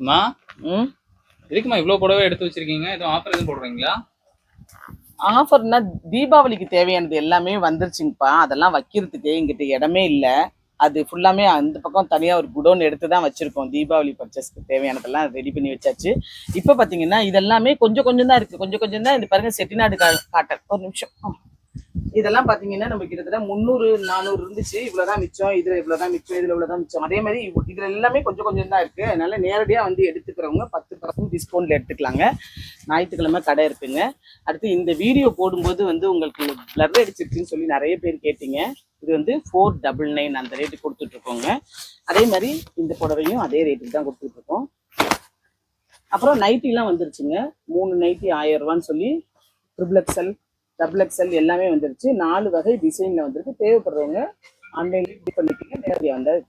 அம்மா ம்? எதுக்குமா இவ்வளோ புடவை எடுத்து வச்சிருக்கீங்க? எதுவும் ஆஃபர் எதுவும் போடுறீங்களா? ஆஃபர்னா தீபாவளிக்கு தேவையானது எல்லாமே வந்துருச்சுங்கப்பா. அதெல்லாம் வைக்கிறதுக்கு எங்கிட்ட இடமே இல்லை. அது ஃபுல்லாமே அந்த பக்கம் தனியாக ஒரு குடோன் எடுத்து தான் வச்சுருக்கோம். தீபாவளி பர்ச்சேஸ்க்கு தேவையானதெல்லாம் ரெடி பண்ணி வச்சாச்சு. இப்போ பார்த்தீங்கன்னா இதெல்லாமே கொஞ்சம் கொஞ்சம் தான் இருக்குது கொஞ்சம் கொஞ்சம் தான் இது பாருங்கள் செட்டிநாடு கா காட்டன். ஒரு நிமிஷம். ஆ. இதெல்லாம் பார்த்தீங்கன்னா நம்ம கிட்டத்தட்ட முந்நூறு நானூறு இருந்துச்சு. இவ்வளோதான் மிச்சம். இதில் இவ்வளோதான் மிச்சம். இதில் இவ்வளோதான் மிச்சம். அதே மாதிரி இதில் இதுல எல்லாமே கொஞ்சம் கொஞ்சம் தான் இருக்குது அதனால நேரடியாக வந்து எடுத்துக்கிறவங்க பத்து பர்சன்ட் டிஸ்கவுண்ட்ல எடுத்துக்கலாங்க. ஞாயிற்றுக்கிழமை கடை இருக்குங்க. அடுத்து இந்த வீடியோ போடும்போது வந்து உங்களுக்கு பிளர் அடிச்சிருக்குன்னு சொல்லி நிறைய பேர் கேட்டீங்க. இது வந்து ஃபோர் டபுள் நைன் அந்த ரேட்டு கொடுத்துட்ருக்கோங்க அதே மாதிரி இந்த புடவையும் அதே ரேட்டுக்கு தான் கொடுத்துட்ருக்கோம் அப்புறம் நைட்டிலாம் வந்துருச்சுங்க. மூணு நைட்டி ஆயிரம் ரூபான்னு சொல்லி ட்ரிபிள் எக்ஸல் டபுள் எக்ஸ்எல் எல்லாமே வந்துருச்சு. நாலு வகை டிசைனில் வந்துருக்கு. தேவைப்படுறவங்க ஆன்லைன்லேயே இது பண்ணிக்கிங்க நேரடியாக வந்தால்